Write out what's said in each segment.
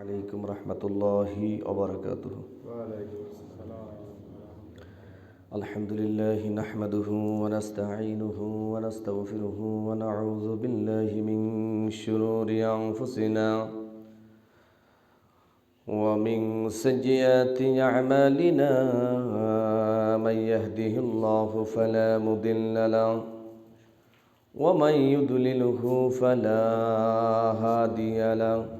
عليكم ورحمة الله وبركاته. الحمد لله نحمده ونستعينه ونستغفره ونعوذ بالله من شرور أنفسنا ومن سيئات أعمالنا. من يهده الله فلا مضل له ومن يضلله فلا هادي له.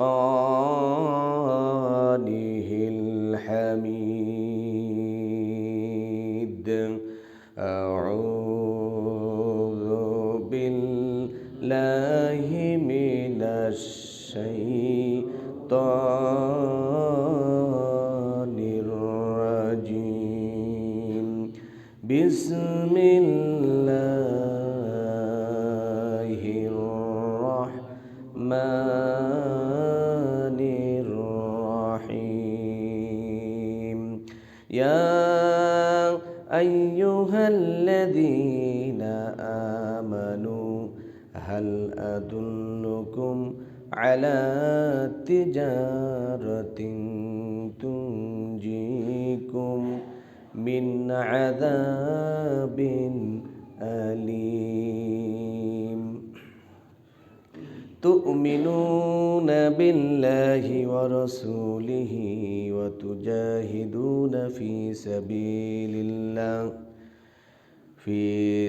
وفرقانه الحميد. أعوذ بالله من الشيطان الرجيم. بسم الله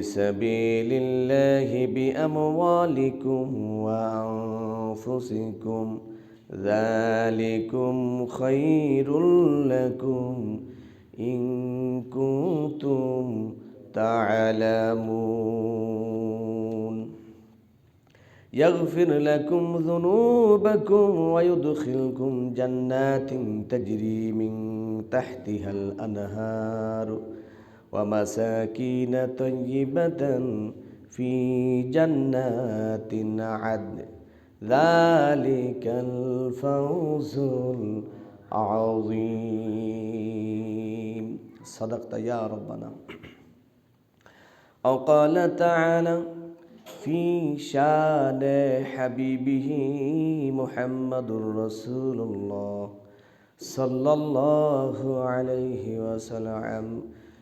في سبيل الله بأموالكم وأنفسكم ذلكم خير لكم إن كنتم تعلمون. يغفر لكم ذنوبكم ويدخلكم جنات تجري من تحتها الأنهار. ومساكين طيبة في جنات عدن. ذلك الفوز العظيم. صدقت يا ربنا. أو قال تعالى في شان حبيبه محمد رسول الله صلى الله عليه وسلم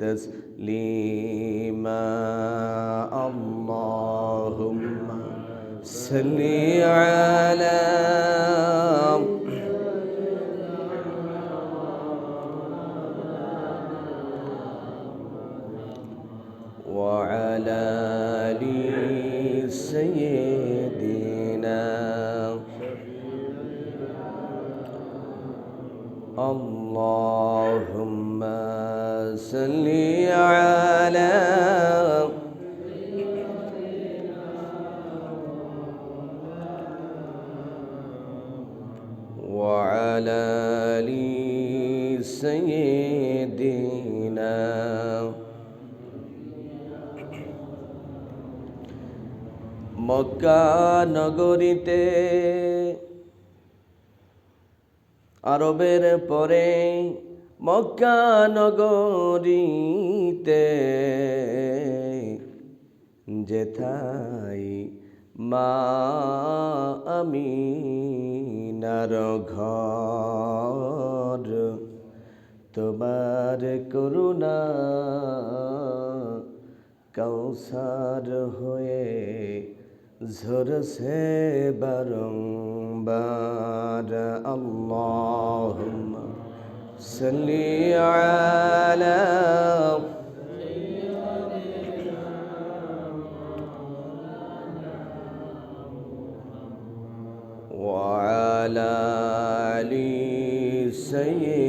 تسليما. اللهم صل على وعلى নগরীতে আরবের পরে মক্কা নগরীতে যেথাই মা আমিনার ঘর। তোমার করুণা কৌসার হয়ে ঝরছে বারংবার আল্লাহ সাল্লি আলা وعلى آل سيدنا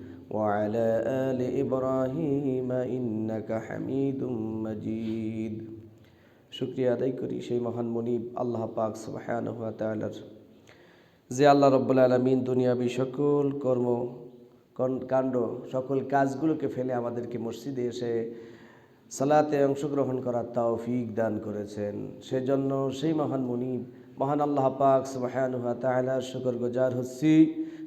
وعلى آل إبراهيم إنك حميد مجيد শুক্রিয়া আদায় করি সেই মহান মনিব আল্লাহ পাক সুবহানাহু ওয়া তাআলার যে আল্লাহ রব্বুল আলমিন দুনিয়াবি সকল কর্ম কন- কাণ্ড সকল কাজগুলোকে ফেলে আমাদেরকে মসজিদে এসে সালাতে অংশগ্রহণ করার তৌফিক দান করেছেন সেজন্য সেই মহান মুনিব মহান আল্লাহ পাক সুবহানাহু ওয়া তাআলার শুকর গুজার হচ্ছি।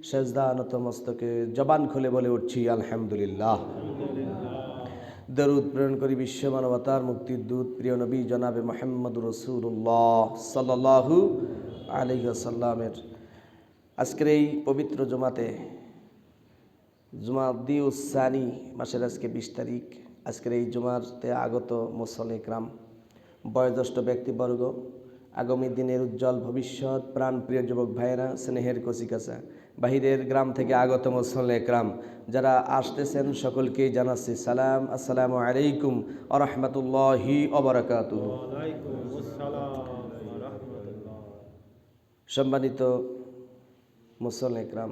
সেজদা নতমস্তকে জবান খুলে বলে উঠছি, আলহামদুলিল্লাহ। দরুদ প্রেরণ করি বিশ্ব মানবতার মুক্তির দূত, প্রিয় নবী জনাবে মোহাম্মদ রসুল্লাহ সাল্লাহু আলহিসাল্লামের আজকের এই পবিত্র জমাতে জুমা দিউসানি মাসের আজকে বিশ তারিখ, আজকের এই জুমাতে আগত মুসলে ইকরাম বয়োজ্যেষ্ঠ ব্যক্তিবর্গ আগামী দিনের উজ্জ্বল ভবিষ্যৎ প্রাণপ্রিয় যুবক ভাইয়েরা, স্নেহের কচিকাচা। বাহিরের গ্রাম থেকে আগত মুসল্লে একরাম, যারা আসতেছেন সকলকেই জানাচ্ছি সালাম। আসসালামু আলাইকুম আ রহমতুল্লাহি অবরাকাতু সম্মানিত মুসল্লে একরাম,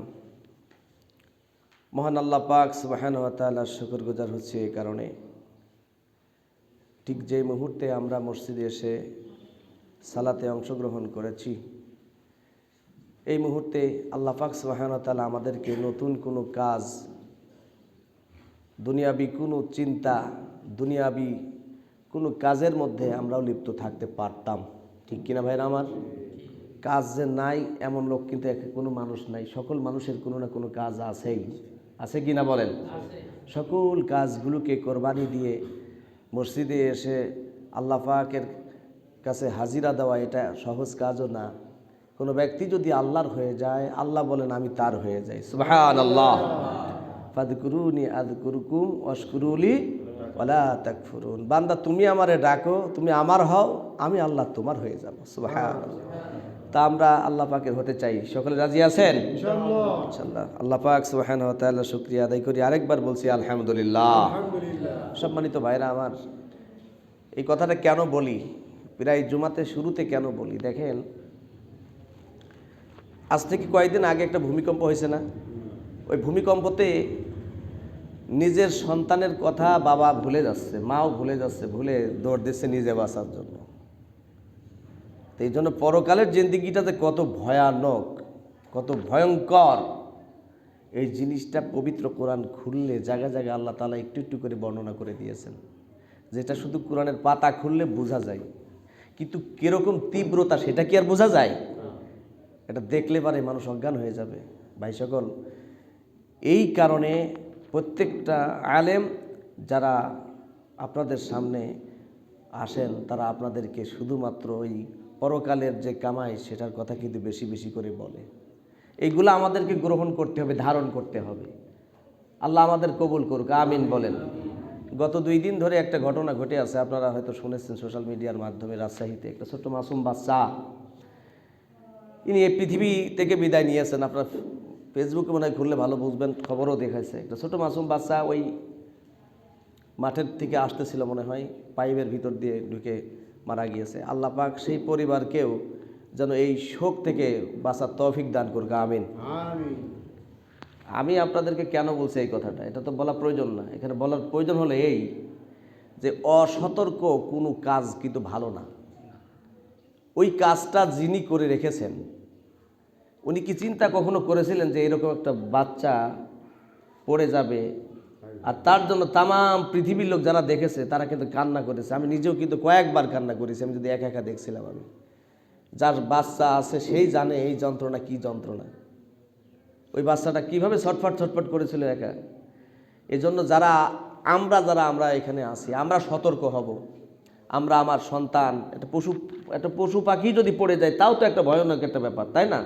মহান আল্লাহ পাক সুবাহান তাল্লাহ শুকর গুজার হচ্ছে এই কারণে। ঠিক যে মুহূর্তে আমরা মসজিদে এসে সালাতে অংশগ্রহণ করেছি। এই মুহূর্তে আল্লাহ পাক তাল্লাহ আমাদেরকে নতুন কোনো কাজ দুনিয়াবি কোনো চিন্তা দুনিয়াবি কোনো কাজের মধ্যে আমরাও লিপ্ত থাকতে পারতাম। ঠিক কিনা ভাইরা আমার? কাজ যে নাই এমন লোক কিন্তু এক কোনো মানুষ নাই। সকল মানুষের কোনো না কোনো কাজ আছেই। আছে কি না বলেন? সকল কাজগুলোকে কোরবানি দিয়ে মসজিদে এসে আল্লাহ পাকের কাছে হাজিরা দেওয়া এটা সহজ কাজও না। কোনো ব্যক্তি যদি আল্লাহর হয়ে যায় আল্লাহ বলেন আমি তার হয়ে যাই। সুবহান আল্লাহ ফাদকুরুনি আদকুরুকুম অশকুরুলি ওলা তাকফুরুন। বান্দা তুমি আমারে ডাকো তুমি আমার হও আমি আল্লাহ তোমার হয়ে যাব। সুবহান তা আমরা আল্লাহ পাকের হতে চাই। সকলে রাজি আছেন? আল্লাহ পাক সুবহানাহু ওয়া তাআলা শুকরিয়া আদায় করি। আরেকবার বলছি আলহামদুলিল্লাহ। আলহামদুলিল্লাহ। সম্মানিত ভাইরা আমার এই কথাটা কেন বলি? প্রায় জুমাতে শুরুতে কেন বলি? দেখেন, আজ থেকে কয়েকদিন আগে একটা ভূমিকম্প হয়েছে না? ওই ভূমিকম্পতে নিজের সন্তানের কথা বাবা ভুলে যাচ্ছে, মাও ভুলে যাচ্ছে, ভুলে দৌড় দিচ্ছে নিজে বাঁচার জন্য। তো এই জন্য পরকালের জিন্দিগিটাতে কত ভয়ানক, কত ভয়ঙ্কর, এই জিনিসটা পবিত্র কোরআন খুললে জায়গায় জায়গায় আল্লাহ তালা একটু একটু করে বর্ণনা করে দিয়েছেন। যেটা শুধু কোরআনের পাতা খুললে বোঝা যায়। কিন্তু কীরকম তীব্রতা সেটা কি আর বোঝা যায়? এটা দেখলে পারে মানুষ অজ্ঞান হয়ে যাবে। ভাই সকল এই কারণে প্রত্যেকটা আলেম যারা আপনাদের সামনে আসেন তারা আপনাদেরকে শুধুমাত্র ওই পরকালের যে কামাই সেটার কথা কিন্তু বেশি বেশি করে বলে। এইগুলো আমাদেরকে গ্রহণ করতে হবে ধারণ করতে হবে। আল্লাহ আমাদের কবুল করুক আমিন বলেন। গত দুই দিন ধরে একটা ঘটনা ঘটে আছে, আপনারা হয়তো শুনেছেন সোশ্যাল মিডিয়ার মাধ্যমে রাজশাহীতে, একটা ছোট্ট মাসুম বাচ্চা। ইনি এই পৃথিবী থেকে বিদায় নিয়েছেন, আপনার ফেসবুকে মনে হয় খুললে ভালো বুঝবেন, খবরও দেখাইছে। একটা ছোট মাসুম বাচ্চা ওই মাঠের থেকে আসতেছিল মনে হয়, পাইপের ভিতর দিয়ে ঢুকে মারা গিয়েছে। আল্লাহ পাক সেই পরিবারকেও যেন এই শোক থেকে বাঁচার তৌফিক দান আমিন। আমিন। আমি আপনাদেরকে কেন বলছি এই কথাটা? এটা তো বলা প্রয়োজন না। এখানে বলার প্রয়োজন হলো এই যে অসতর্ক কোনো কাজ কিন্তু ভালো না। ওই কাজটা যিনি করে রেখেছেন, উনি কি চিন্তা কখনো করেছিলেন যে এরকম একটা বাচ্চা পড়ে যাবে? আর তার জন্য তামাম পৃথিবীর লোক যারা দেখেছে, তারা কিন্তু কান্না করেছে। আমি নিজেও কিন্তু কয়েকবার কান্না করেছি, আমি যদি একা একা দেখছিলাম আমি। যার বাচ্চা আছে, সেই জানে এই যন্ত্রণা কি যন্ত্রণা। ওই বাচ্চাটা কীভাবে ছটফট ছটফট করেছিল একা? এজন্য যারা আমরা যারা আমরা এখানে আসি আমরা সতর্ক হব। আমরা আমার সন্তান একটা পশু একটা পশু পাখি যদি পড়ে যায় তাও তো একটা ভয়ানক একটা ব্যাপার তাই না?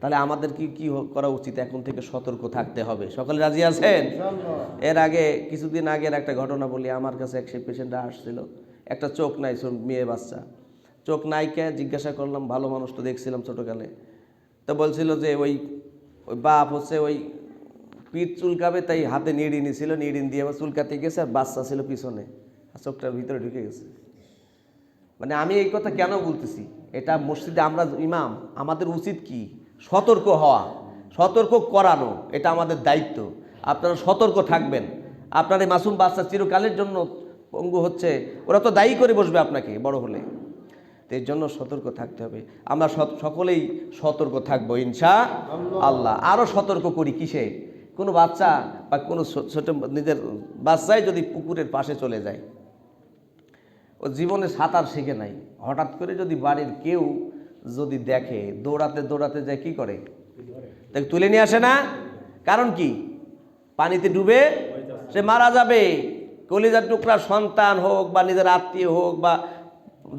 তাহলে আমাদের কি কি করা উচিত? এখন থেকে সতর্ক থাকতে হবে। সকলে রাজি আছেন? এর আগে কিছুদিন আগের একটা ঘটনা বলি আমার কাছে এক সেই পেশেন্টটা আসছিল। একটা চোখ নাই মেয়ে বাচ্চা। চোখ নাইকে জিজ্ঞাসা করলাম ভালো মানুষ তো দেখছিলাম ছোটোকালে। তো বলছিল যে ওই ওই বাপ হচ্ছে ওই পিঠ চুলকাবে, তাই হাতে নিড়ি নিছিল নিড়ি দিয়ে আবার চুলকাতে গেছে আর বাচ্চা ছিল পিছনে চোখটার ভিতরে ঢুকে গেছে। মানে আমি এই কথা কেন বলতেছি? এটা মসজিদে আমরা ইমাম, আমাদের উচিত কি? সতর্ক হওয়া, সতর্ক করানো, এটা আমাদের দায়িত্ব। আপনারা সতর্ক থাকবেন। আপনার এই মাসুম বাচ্চা চিরকালের জন্য পঙ্গু হচ্ছে, ওরা তো দায়ী করে বসবে আপনাকে, বড় হলে। তো এর জন্য সতর্ক থাকতে হবে। আমরা সকলেই সতর্ক থাকব, ইনশা আল্লাহ। আরও সতর্ক করি কিসে? কোনো বাচ্চা বা কোনো ছোট নিজের বাচ্চাই যদি পুকুরের পাশে চলে যায়, ও জীবনে সাঁতার শিখে নাই, হঠাৎ করে যদি বাড়ির কেউ যদি দেখে, দৌড়াতে দৌড়াতে যায় কি করে? দেখ তুলে নিয়ে আসে না? কারণ কি? পানিতে ডুবে সে মারা যাবে। কলিজার টুকরা সন্তান হোক বা নিজের আত্মীয় হোক বা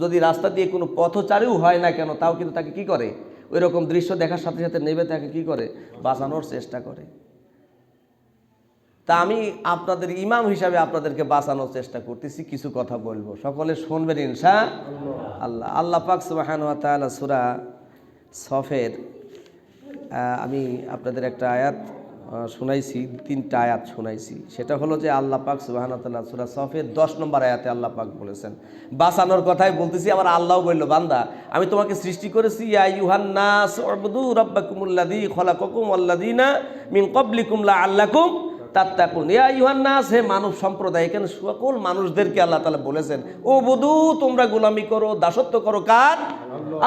যদি রাস্তা দিয়ে কোনো পথচারীও হয় না কেন, তাও কিন্তু তাকে কি করে? ওই রকম দৃশ্য দেখার সাথে সাথে নেবে, তাকে কি করে? বাঁচানোর চেষ্টা করে। তা আমি আপনাদের ইমাম হিসাবে আপনাদেরকে বাঁচানোর চেষ্টা করতেছি, কিছু কথা বলব। সকলে শুনবেন ইনশা আল্লাহ। আল্লাহ পাক সুবাহান তাআলা সূরা সফের আমি আপনাদের একটা আয়াত শুনাইছি, তিনটা আয়াত শুনাইছি। সেটা হলো যে আল্লাহ পাক সুবাহান তাআলা সূরা সফের দশ নম্বর আয়াতে আল্লাহ পাক বলেছেন, বাঁচানোর কথাই বলতেছি, আবার আল্লাহ বলল, বান্দা, আমি তোমাকে সৃষ্টি করেছি মিন ক্বাবলিকুম লাআল্লাকুম তাত্তাকুন। ইয়া ইউহান্নাস হে মানব সম্প্রদায়, এখানে সকল মানুষদেরকে আল্লাহ তাআলা বলেছেন ও বধু তোমরা গোলামি করো, দাসত্ব করো কার?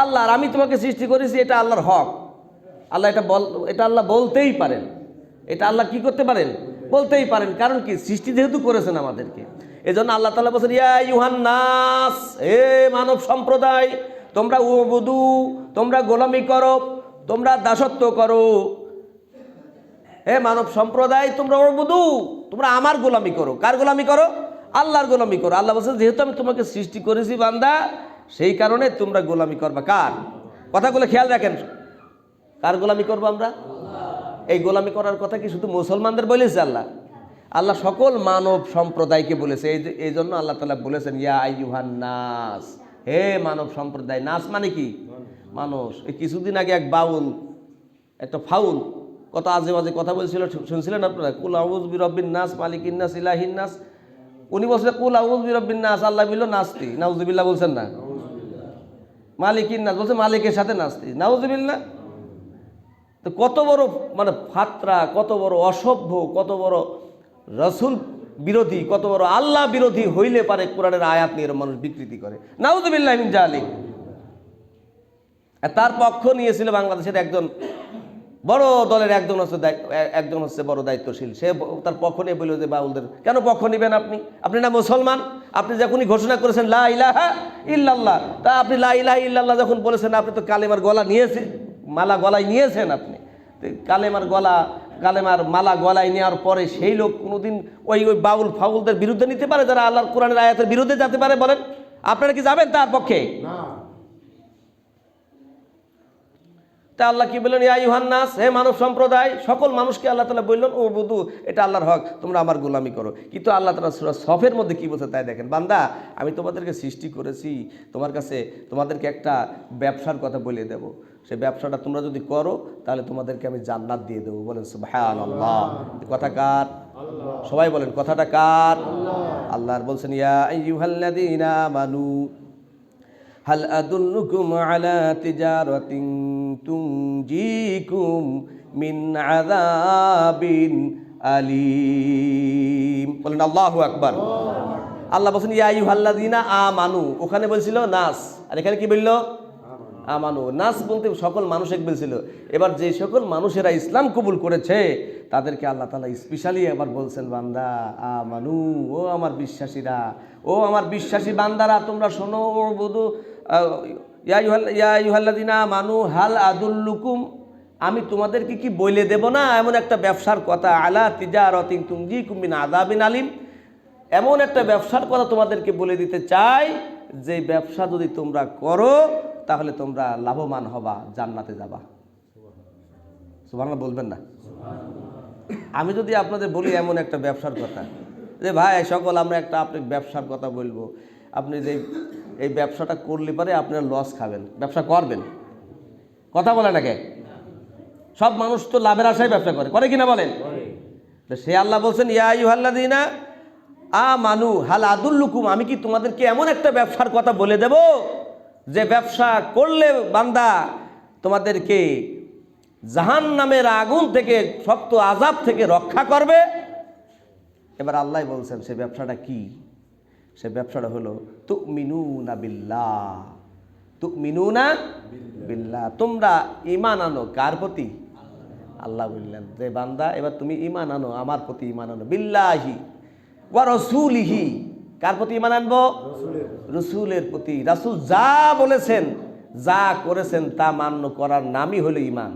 আল্লাহর। আমি তোমাকে সৃষ্টি করেছি, এটা আল্লাহর হক। আল্লাহ এটা বল, এটা আল্লাহ বলতেই পারেন। এটা আল্লাহ কি করতে পারেন? বলতেই পারেন। কারণ কি? সৃষ্টি যেহেতু করেছেন আমাদেরকে। এই জন্য আল্লাহ তালা বলছেন, ইয়া ইউহান্নাস হে মানব সম্প্রদায়, তোমরা বধু তোমরা গোলামি করো, তোমরা দাসত্ব করো। হে মানব সম্প্রদায়, তোমরা অবুদু তোমরা আমার গোলামি করো। কার গোলামি করো? আল্লাহর গোলামি করো। আল্লাহ বলছে যেহেতু আমি তোমাকে সৃষ্টি করেছি, বান্দা, সেই কারণে তোমরা গোলামি করবা। কার? কথাগুলো খেয়াল রাখেন। কার গোলামি করব আমরা? এই গোলামি করার কথা কি শুধু মুসলমানদের বলেছে আল্লাহ? আল্লাহ সকল মানব সম্প্রদায়কে বলেছে। এই যে- এই জন্য আল্লাহ তালা বলেছেন ইয়া আইয়ুহান নাস। হে মানব সম্প্রদায় নাস মানে কি? মানুষ। এই কিছুদিন আগে এক বাউল একটা ফাউল কত আজে বাজে কথা বলছিল শুনছিলেন আপনারা? কুল আউজ বি রব্বিন নাস মালিকিন নাস ইলাহিন নাস। উনি বলছিলেন কুল আউজ বি রব্বিন নাস। আল্লাহ বিল নাস্তি নাউজুবিল্লাহ বলছেন না। মালিকিন নাস বলছে মালিকের সাথে নাস্তি নাউজুবিল্লাহ তো কত বড় মানে ফাত্রা, কত বড় অসভ্য, কত বড় রসুল বিরোধী, কত বড় আল্লাহ বিরোধী হইলে পারে কোরআনের আয়াত নিয়ে মানুষ বিকৃতি করে। নাউজুবিল্লাহ জালিক। আর তার পক্ষ নিয়েছিল বাংলাদেশের একজন বড় দলের একজন হচ্ছে একজন হচ্ছে বড় দায়িত্বশীল। সে তার পক্ষ নিয়ে বলল যে, বাউলদের, কেন পক্ষ নেবেন আপনি? আপনি না মুসলমান? আপনি যখনই ঘোষণা করেছেন, লা ইলাহা ইল্লাল্লাহ, তা আপনি লা ইলাহা ইল্লাল্লাহ যখন বলেছেন, আপনি তো কালেমার গলা নিয়েছে, মালা গলায় নিয়েছেন আপনি। কালেমার গলা কালেমার মালা গলায় নেওয়ার পরে সেই লোক কোনোদিন ওই ওই বাউল ফাউলদের বিরুদ্ধে নিতে পারে যারা আল্লাহর কোরআনের আয়াতের বিরুদ্ধে যেতে পারে বলেন? আপনারা কি যাবেন তার পক্ষে? তা আল্লাহ কি বললেন ইয়া ইউহান্নাস হে মানব সম্প্রদায় সকল মানুষকে আল্লাহ তালা বললেন ও বধু এটা আল্লাহর হক তোমরা আমার গোলামি করো। কিন্তু আল্লাহ তালা সুরা সফের মধ্যে কি বলছে তাই দেখেন বান্দা আমি তোমাদেরকে সৃষ্টি করেছি তোমার কাছে তোমাদেরকে একটা ব্যবসার কথা বলে দেব। সেই ব্যবসাটা তোমরা যদি করো তাহলে তোমাদেরকে আমি জান্নাত দিয়ে দেবো। বলেন সুবহান আল্লাহ। কথা কার? সবাই বলেন কথাটা কার? আল্লাহর বলছেন ইয়া আইয়ুহাল্লাযীনা আমানু হাল আদুল্লুকুম আলা তিজারাতিন তুনজিকুম মিন আযাবিন আলিম। বলেন আল্লাহু আকবার। আল্লাহ বলছেন ইয়া আইয়ুহাল্লাযিনা আমানু। ওখানে বলছিল নাস। আর এখানে কি বলল? আমানু। নাস বলতে সকল মানুষ এক বলছিল। এবার যে সকল মানুষেরা ইসলাম কবুল করেছে, তাদেরকে আল্লাহ তালা স্পেশালি এবার বলছেন, বান্দা, আমানু, ও আমার বিশ্বাসীরা, ও আমার বিশ্বাসী বান্দারা, তোমরা শোনো, ও বধু ইয়াইহাল্লাদিনা মানু হাল আদুল্লুকুম, আমি তোমাদেরকে কি বলে দেব না? এমন একটা ব্যবসার কথা, আলা তিজারতিং তুমজি কুমিন আদাবিন আলিম। এমন একটা ব্যবসার কথা তোমাদেরকে বলে দিতে চাই, যে ব্যবসা যদি তোমরা করো তাহলে তোমরা লাভবান হবা, জান্নাতে যাবা। সুবহানাল্লাহ বলবেন না? আমি যদি আপনাদের বলি এমন একটা ব্যবসার কথা, যে ভাই, সকল আমরা একটা আপনি ব্যবসার কথা বলব। আপনি যে এই ব্যবসাটা করলে পরে আপনারা লস খাবেন, ব্যবসা করবেন। কথা বলে নাকি সব মানুষ তো লাভের আশায় ব্যবসা করে করে কিনা বলেন? সে আল্লাহ বলছেন, ইয়া ইউহাল্লাদিনা আ মানু হাল আদুল্লুকুম? আমি কি তোমাদেরকে এমন একটা ব্যবসার কথা বলে দেব? যে ব্যবসা করলে বান্দা তোমাদেরকে জাহান নামের আগুন থেকে, শক্ত আজাব থেকে রক্ষা করবে। এবার আল্লাহ বলছেন, সে ব্যবসাটা কি? সে ব্যবসাটা হলো তু মিনু না বিল্লাহ। তু মিনু না বিল্লাহ। তোমরা ইমান আনো কার প্রতি? আল্লাহ বললেন, যে বান্দা, এবার তুমি ইমান আনো, আমার প্রতি ইমান আনো। বিল্লাহি ওয়া কার প্রতি ইমান আনব? রসুলের প্রতি। রাসুল যা বলেছেন যা করেছেন তা মান্য করার নামই হলো ইমান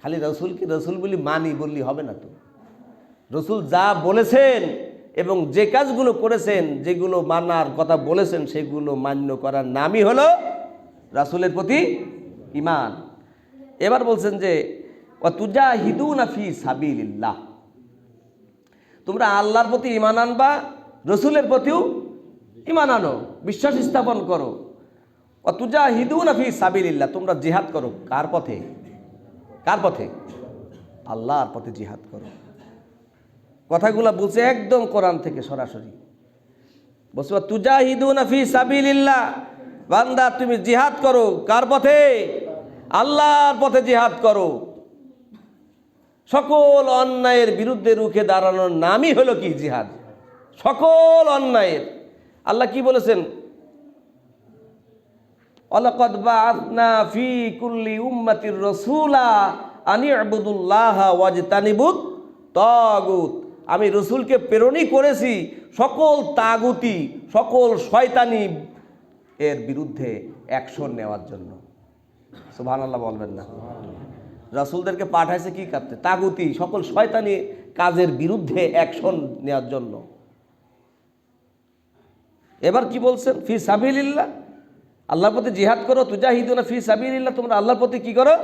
খালি রসুলকে রসুল বলি মানি বললি হবে না তো। রসুল যা বলেছেন এবং যে কাজগুলো করেছেন যেগুলো মানার কথা বলেছেন সেগুলো মান্য করার নামই হলো রাসুলের প্রতি ইমান এবার বলছেন যে তুজা হিদু নাফি সাবিল্লাহ তোমরা আল্লাহর প্রতি ইমান আনবা রসুলের প্রতিও ইমান আনো, বিশ্বাস স্থাপন করো। অতুজা হিদু নাফি সাবিল্লাহ তোমরা জিহাদ করো। কার পথে? কার পথে? আল্লাহর পথে জিহাদ করো। কথাগুলো বলছে একদম কোরআন থেকে সরাসরি। বলছে তুজা হিদু নাফি সাবিল্লাহ বান্দা, তুমি জিহাদ করো। কার পথে? আল্লাহর পথে জিহাদ করো। সকল অন্যায়ের বিরুদ্ধে রুখে দাঁড়ানোর নামই হলো কি জিহাদ? সকল অন্যায়ের। আল্লাহ কি বলেছেন? অলাকদ বাআতনা ফি কুল্লি উম্মাতির রাসূলা আনি ইবুদুল্লাহ ওয়াজতানিবুত তাগুত। আমি রসুলকে প্রেরণই করেছি সকল তাগুতি, সকল শয়তানি এর বিরুদ্ধে অ্যাকশন নেওয়ার জন্য। সুবহানাল্লাহ বলবেন না। রাসূলদেরকে পাঠাইছে কি করতে তাগুতি, সকল শয়তানি কাজের বিরুদ্ধে অ্যাকশন নেওয়ার জন্য। এবার কি বলছেন? ফি সাবিলিল্লাহ। আল্লাহর প্রতি জিহাদ করো, তুজাহিদুনা ফি সাবিলিল্লাহ। তোমরা আল্লাহর প্রতি কি করো?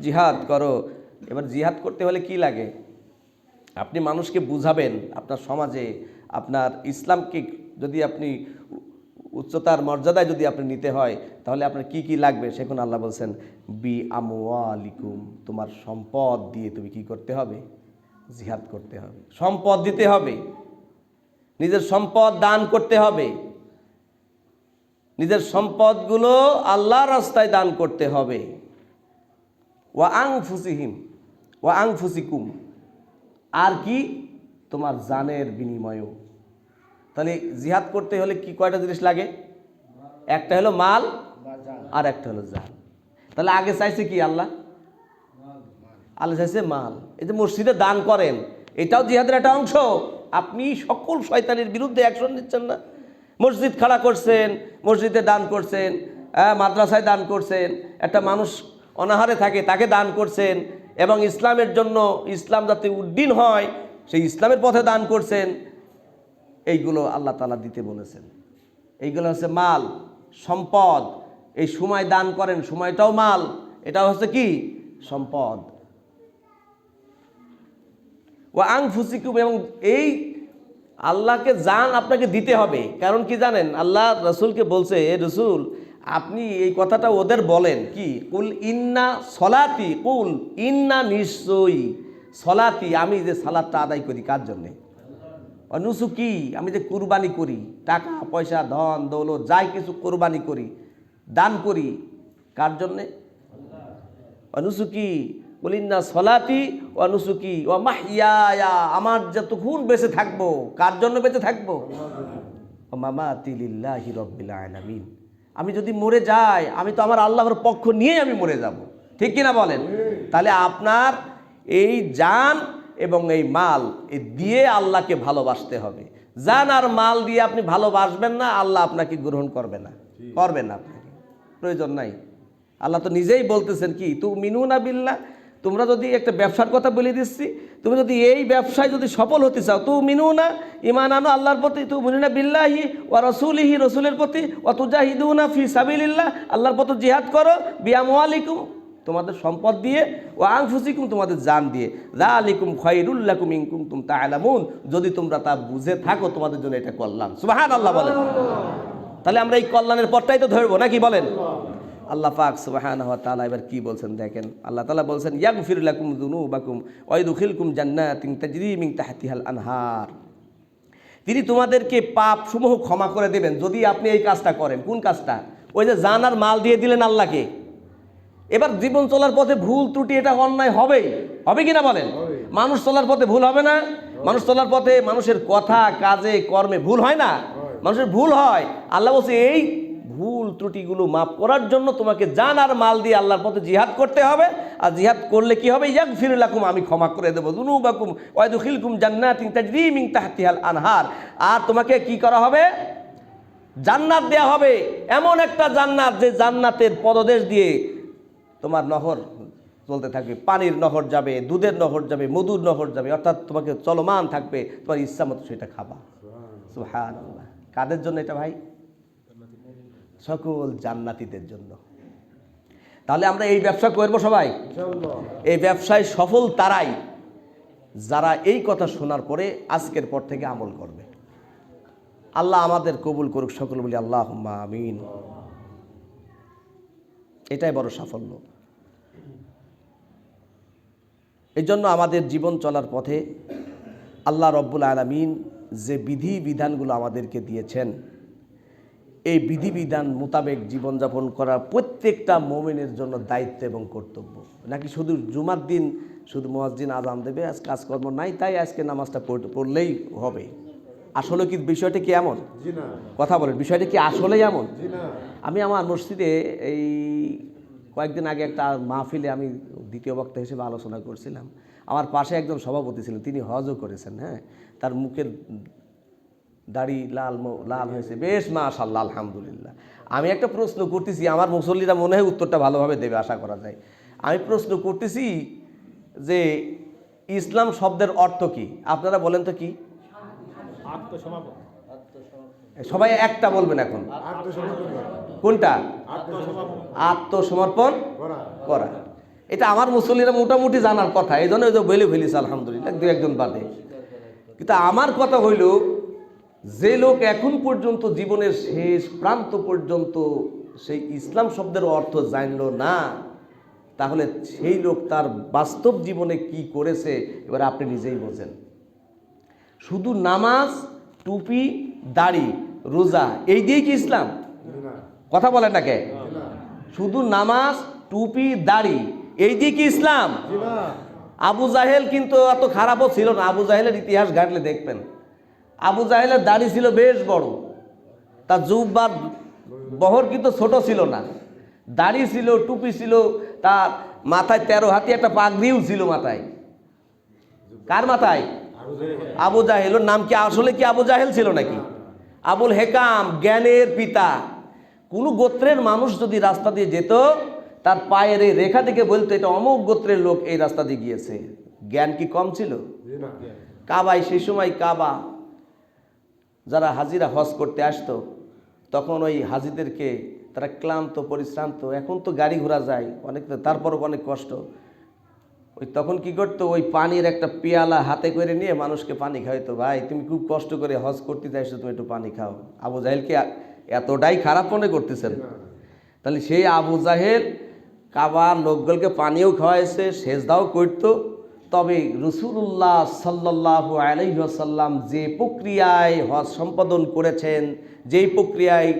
জিহাদ করো। এবার জিহাদ করতে হলে কি লাগে? আপনি মানুষকে বুঝাবেন আপনার সমাজে, আপনার ইসলামকে যদি আপনি উচ্চতার মর্যাদায় যদি আপনি নিতে হয়, তাহলে আপনার কি কি লাগবে? সেখানে আল্লাহ বলছেন, বি আমওয়ালিকুম তোমার সম্পদ দিয়ে তুমি কি করতে হবে? জিহাদ করতে হবে। সম্পদ দিতে হবে। নিজের সম্পদ দান করতে হবে। নিজের সম্পদগুলো আল্লাহর রাস্তায় দান করতে হবে। ওয়া আং ফুসিহিম ওয়া আং ফুসিকুম আর কি? তোমার জানের বিনিময়ও। তাহলে জিহাদ করতে হলে কি কয়টা জিনিস লাগে? একটা হলো মাল আর একটা হলো জান। তাহলে আগে চাইছে কি আল্লাহ? আল্লাহ চাইছে মাল। এই যে মসজিদে দান করেন, এটাও জিহাদের একটা অংশ। আপনি সকল শয়তানের বিরুদ্ধে অ্যাকশন নিচ্ছেন না। মসজিদ খাড়া করছেন মসজিদে দান করছেন হ্যাঁ, মাদ্রাসায় দান করছেন একটা মানুষ অনাহারে থাকে তাকে দান করছেন এবং ইসলামের জন্য ইসলাম যাতে উদ্দিন হয় সেই ইসলামের পথে দান করছেন এইগুলো আল্লাহ তালা দিতে বলেছেন। এইগুলো হচ্ছে মাল সম্পদ এই সময় দান করেন সময়টাও মাল এটা হচ্ছে কি? সম্পদ। ও আং ফুসিকুম এবং এই আল্লাহকে জান আপনাকে দিতে হবে। কারণ কি জানেন? আল্লাহ রসুলকে বলছে, এ রসুল, আপনি এই কথাটা ওদের বলেন। কি? কুল ইন্না সলাতি, কুল ইন্না নিশ্চয়ই সলাতি। আমি যে সালাদটা আদায় করি, কার জন্যে? অনুসু কি? আমি যে কুরবানি করি, টাকা, পয়সা, ধন, দৌলত, যাই কিছু কোরবানি করি, দান করি, কার জন্যে? অনুসুকি বলিন্না সলাতি ও অনুসুকি ও মাহিয়া আমার যতক্ষণ বেঁচে থাকব, কার জন্য বেঁচে থাকব? ও মামা তিলিল্লাহি রব্বিল আলামিন। আমি যদি মরে যাই, আমি তো আমার আল্লাহর পক্ষ নিয়ে আমি মরে যাব। ঠিক কিনা বলেন? তাহলে আপনার এই জান এবং এই মাল, এ দিয়ে আল্লাহকে ভালোবাসতে হবে। জান আর মাল দিয়ে আপনি ভালোবাসবেন না, আল্লাহ আপনাকে গ্রহণ করবে না। করবে না আপনাকে। প্রয়োজন নাই। আল্লাহ তো নিজেই বলতেছেন কি তু মিনু না বিল্লা তোমরা যদি একটা ব্যবসার কথা বলে দিচ্ছি তুমি যদি এই ব্যবসায় যদি সফল হতে চাও তু মিনু না ইমান আনো আল্লাহর প্রতি তু মিনু না বিল্লাহি ও রসুলিহি রসুলের প্রতি ও তুজাহিদু না ফি সাবিল্লাহ আল্লাহর প্রতি জিহাদ করো বিয়ামালিকুম তোমাদের সম্পদ দিয়ে ও আংফুসিকুম তোমাদের জান দিয়ে। লা আলিকুম খয়রুল্লাকুম ইনকুম তুম তা আলামুন যদি তোমরা তা বুঝে থাকো তোমাদের জন্য এটা কল্যাণ। সুবাহান আল্লাহ বলেন তাহলে আমরা এই কল্যাণের পথটাই তো ধরবো নাকি বলেন? আল্লাহ পাক সুবাহান ওয়া তালা এবার কি বলছেন দেখেন আল্লাহ তালা বলছেন ইয়াগফির লাকুম যুনুবাকুম ওয়া ইদখিলকুম জান্নাতিন তাজরি মিন তাহতিহাল আনহার। তিনি তোমাদেরকে পাপ সমূহ ক্ষমা করে দেবেন যদি আপনি এই কাজটা করেন। কোন কাজটা? ওই যে জানার মাল দিয়ে দিলেন আল্লাহকে। এবার জীবন চলার পথে ভুল ত্রুটি এটা অন্যায় হবেই। হবে কিনা বলেন? মানুষ চলার পথে ভুল হবে না। মানুষ চলার পথে মানুষের কথা কাজে কর্মে ভুল হয় না। মানুষের ভুল হয়। আল্লাহ বলছে এই ভুল ত্রুটিগুলো মাফ করার জন্য তোমাকে জান আর মাল দিয়ে আল্লাহর পথে জিহাদ করতে হবে। আর জিহাদ করলে কি হবে? ইয়াক ফিরুলাকুম আমি ক্ষমা করে দেবো। দুনুবাকুম ওয়াইদুখিলকুম জান্নাতিন তাজরি মিন তাহতিহাল আনহার। আর তোমাকে কি করা হবে? জান্নাত দেয়া হবে। এমন একটা জান্নাত যে জান্নাতের পদদেশ দিয়ে তোমার নহর চলতে থাকবে। পানির নহর যাবে, দুধের নহর যাবে, মধুর নহর যাবে। অর্থাৎ তোমাকে চলমান থাকবে। তোমার ইচ্ছা মতো সেটা খাবা। সুহান কাদের জন্য এটা ভাই? সকল জান্নাতিদের জন্য। তাহলে আমরা এই ব্যবসা করব সবাই? এই ব্যবসায় সফল তারাই যারা এই কথা শোনার পরে আজকের পর থেকে আমল করবে। আল্লাহ আমাদের কবুল করুক সকল বলি আল্লাহ আমিন। এটাই বড় সাফল্য। এই জন্য আমাদের জীবন চলার পথে আল্লাহ রব্বুল আলমিন যে বিধি বিধানগুলো আমাদেরকে দিয়েছেন এই বিধিবিধান মোতাবেক জীবনযাপন করা প্রত্যেকটা মোমেনের জন্য দায়িত্ব এবং কর্তব্য। নাকি শুধু জুমার দিন শুধু মসজিদ আজান দেবে আজ কাজকর্ম নাই তাই আজকে নামাজটা পড়- পড়লেই হবে। আসলে কি বিষয়টা কি এমন? কথা বলেন বিষয়টা কি আসলেই এমন? আমি আমার মসজিদে এই কয়েকদিন আগে একটা মাহফিলে আমি দ্বিতীয় বক্তা হিসেবে আলোচনা করছিলাম। আমার পাশে একজন সভাপতি ছিলেন তিনি হজও করেছেন হ্যাঁ? তার মুখের দাড়ি লাল ম- লাল হয়েছে। বেশ মাশাল্লাহ আলহামদুলিল্লাহ। আমি একটা প্রশ্ন করতেছি আমার মুসল্লিরা মনে হয় উত্তরটা ভালোভাবে দেবে আশা করা যায়। আমি প্রশ্ন করতেছি যে ইসলাম শব্দের অর্থ কি? আপনারা বলেন তো কি? সবাই একটা বলবেন এখন। কোনটা? আত্মসমর্পণ। করা। এটা আমার মুসল্লিরা মোটামুটি জানার কথা এই জন্য ওই যে বলে ফেলিস আলহামদুলিল্লাহ দু একজন বাদে। কিন্তু আমার কথা হইল যে লোক এখন পর্যন্ত জীবনের শেষ প্রান্ত পর্যন্ত সেই ইসলাম শব্দের অর্থ জানলো না তাহলে সেই লোক তার বাস্তব জীবনে কি করেছে এবার আপনি নিজেই বোঝেন। শুধু নামাজ টুপি দাড়ি রোজা এই দিয়ে কি ইসলাম? কথা বলেন নাকি শুধু নামাজ টুপি দাড়ি এই দিয়ে কি ইসলাম? আবু জাহেল কিন্তু এত খারাপও ছিল না। আবু জাহেলের ইতিহাস ঘাটলে দেখবেন। আবু জাহেলের দাড়ি ছিল বেশ বড়। তার জুব্বার বহর কিন্তু ছোট ছিল না। দাড়ি ছিল টুপি ছিল তার মাথায় তেরো হাতি একটা পাগড়িও ছিল মাথায়। কার মাথায়? আবু জাহেল ওর নাম কি আসলে কি আবু জাহেল ছিল নাকি? আবুল হেকাম জ্ঞানের পিতা। কোনো গোত্রের মানুষ যদি রাস্তা দিয়ে যেত তার পায়ের এই রেখা থেকে বলতো এটা অমুক গোত্রের লোক এই রাস্তা দিয়ে গিয়েছে। জ্ঞান কি কম ছিল? কাবাই সেই সময় কাবা যারা হাজিরা হজ করতে আসতো, তখন ওই হাজিদেরকে তারা ক্লান্ত, পরিশ্রান্ত, এখন তো গাড়ি ঘোড়া যায়, অনেক তারপরও অনেক কষ্ট। ওই তখন কি করতো, ওই পানির একটা পেয়ালা হাতে করে নিয়ে মানুষকে পানি খাওয়াইতো, ভাই, তুমি খুব কষ্ট করে হজ করতে চাইছো তুমি একটু পানি খাও। আবু জাহেলকে এতটাই খারাপ মনে করতেছেন? তাহলে সেই আবু জাহেল কাবার লোকগুলোকে পানিও খাওয়াইছে, সেজদাও করতো তবে রসুল্লাহ সাল্লাহ আলহ্লাম যে প্রক্রিয়ায় হজ সম্পাদন করেছেন যেই প্রক্রিয়ায়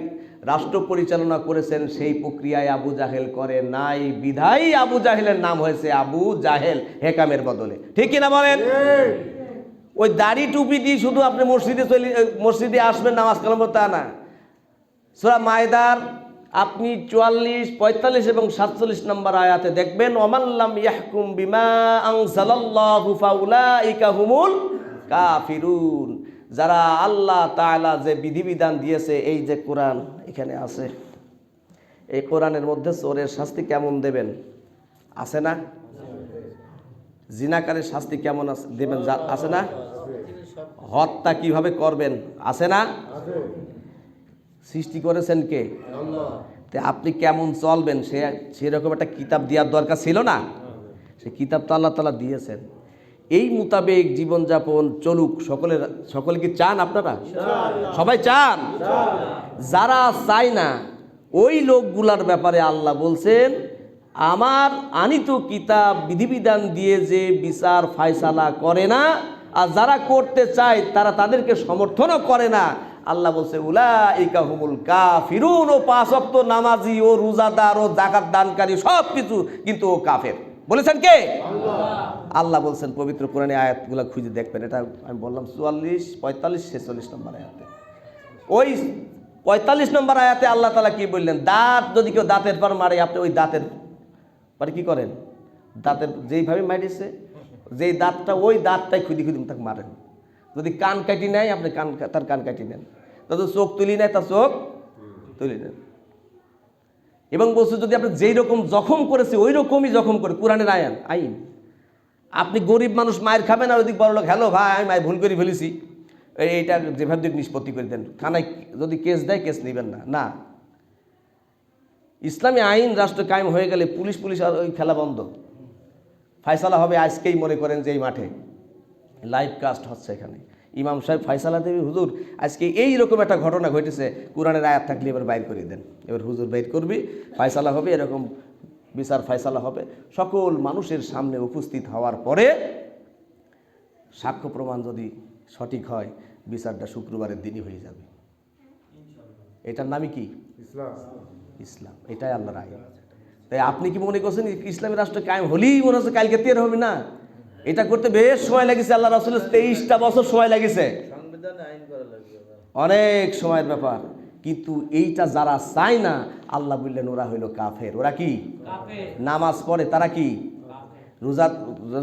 রাষ্ট্র পরিচালনা করেছেন সেই প্রক্রিয়ায় আবু জাহেল করে নাই। বিধাই আবু জাহেলের নাম হয়েছে আবু জাহেল হেকামের বদলে। ঠিক কিনা বলেন? ওই দাড়ি টুপি দিয়ে শুধু আপনি মসজিদে চলে মসজিদে আসবেন নামাজ কালাম তা না। সুরা মায়দার আপনি চুয়াল্লিশ, পঁয়তাল্লিশ এবং সাতচল্লিশ নম্বর আয়াতে দেখবেন ওমাল্লাম ইয়াহকুম বিমা কাফিরুন। যারা আল্লাহ তাআলা যে বিধিবিধান দিয়েছে, এই যে কোরআন এখানে আছে। এই কোরআনের মধ্যে চোরের শাস্তি কেমন দেবেন? আছে না? জিনাকারের শাস্তি কেমন দেবেন? আছে না? হত্যা কীভাবে করবেন? আছে না? সৃষ্টি করেছেন কে? তে আপনি কেমন চলবেন? সে সেরকম একটা কিতাব দেওয়ার দরকার ছিল না? সে কিতাব তো আল্লাহ তালা দিয়েছেন। এই মোতাবেক জীবনযাপন চলুক। সকলের, সকলে কি চান আপনারা? সবাই চান? যারা চায় না, ওই লোকগুলার ব্যাপারে আল্লাহ বলছেন, আমার আনিত কিতাব বিধিবিধান দিয়ে যে বিচার, ফায়সালা করে না, আর যারা করতে চায়, তারা তাদেরকে সমর্থনও করে না। আল্লাহ বলছে উলা ইকা হুমুল কা ফিরুন ও পাঁচক্ত নামাজি ও রোজাদার ও জাকাত দানকারী সব কিছু কিন্তু ও কাফের। বলেছেন কে? আল্লাহ। বলছেন পবিত্র কোরআনে আয়াতগুলো খুঁজে দেখবেন। এটা আমি বললাম চুয়াল্লিশ পঁয়তাল্লিশ ছেচল্লিশ নম্বর আয়াতে। ওই পঁয়তাল্লিশ নম্বর আয়াতে আল্লাহ তালা কি বললেন? দাঁত যদি কেউ দাঁতের পর মারে আপনি ওই দাঁতের পরে কি করেন? দাঁতের যেইভাবে মারিছে যেই দাঁতটা ওই দাঁতটাই খুদি খুদি তাকে মারেন। যদি কান কাটি নেয় আপনি কান তার কান কাটি নেন। যদি চোখ তুলি নেয় তার চোখ তুলি নেয় এবং বলছে, যদি আপনি যেই রকম জখম করেছে, ওই রকমই জখম করে, কোরআনের আইন আইন। আপনি গরিব মানুষ, মায়ের খাবেন আর ওদিক বড় লোক, হ্যালো ভাই, আমি মায়ের ভুল করে ফেলেছি। এই- এইটা যেভাবে দিক নিষ্পত্তি করে দেন। থানায় যদি কেস দেয়, কেস নেবেন না। না। ইসলামী আইন রাষ্ট্র কায়েম হয়ে গেলে পুলিশ পুলিশ আর ওই খেলা বন্ধ। ফায়সালা হবে, আজকেই মনে করেন যে এই মাঠে। লাইভ কাস্ট হচ্ছে এখানে। ইমাম সাহেব ফায়সালা দেবী হুজুর আজকে এই রকম একটা ঘটনা ঘটেছে কোরআনের আয়াত থাকলে এবার বাইর করে দেন। এবার হুজুর বাইর করবি ফায়সালা হবে এরকম বিচার ফায়সালা হবে। সকল মানুষের সামনে উপস্থিত হওয়ার পরে সাক্ষ্য প্রমাণ যদি সঠিক হয় বিচারটা শুক্রবারের দিনই হয়ে যাবে। এটার নামই কি? ইসলাম। ইসলাম এটাই আল্লাহর আইন তাই আপনি কি মনে করছেন ইসলামী রাষ্ট্র কায়েম হলেই মনে হচ্ছে কালকে তের হবে না? এটা করতে বেশ সময় লেগেছে আল্লাহ রাসুলের তেইশটা বছর সময় লেগেছে। অনেক সময়ের ব্যাপার কিন্তু এইটা যারা চায় না আল্লাহ বললেন ওরা হইল কাফের। ওরা কি? নামাজ পড়ে তারা কি? রোজা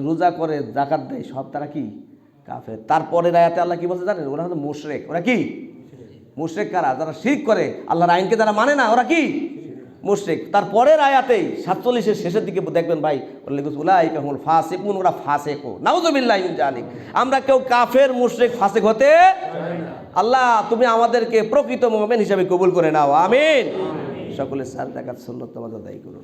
রোজা করে জাকাত দেয় সব তারা কি? কাফের। তারপরে আয়াতে আল্লাহ কি বলছে জানেন? ওরা হলো মুশরেক। ওরা কি? মুশরেক কারা? যারা শিরক করে আল্লাহর আইনকে যারা মানে না ওরা কি? মুশরেক। তারপরের আয়াতেই সাতচল্লিশের শেষের দিকে দেখবেন ভাই উল্লাহ কাহুল কোন ওরা ফাঁসে কো জালিক। আমরা কেউ কাফের, মুশ্রিক ফাঁসে হতে আল্লাহ, তুমি আমাদেরকে প্রকৃত মোমেন হিসাবে কবুল করে নাও। আমিন। সকলে সার দেখার সুন্দর তোমাদের দায়ী করুন।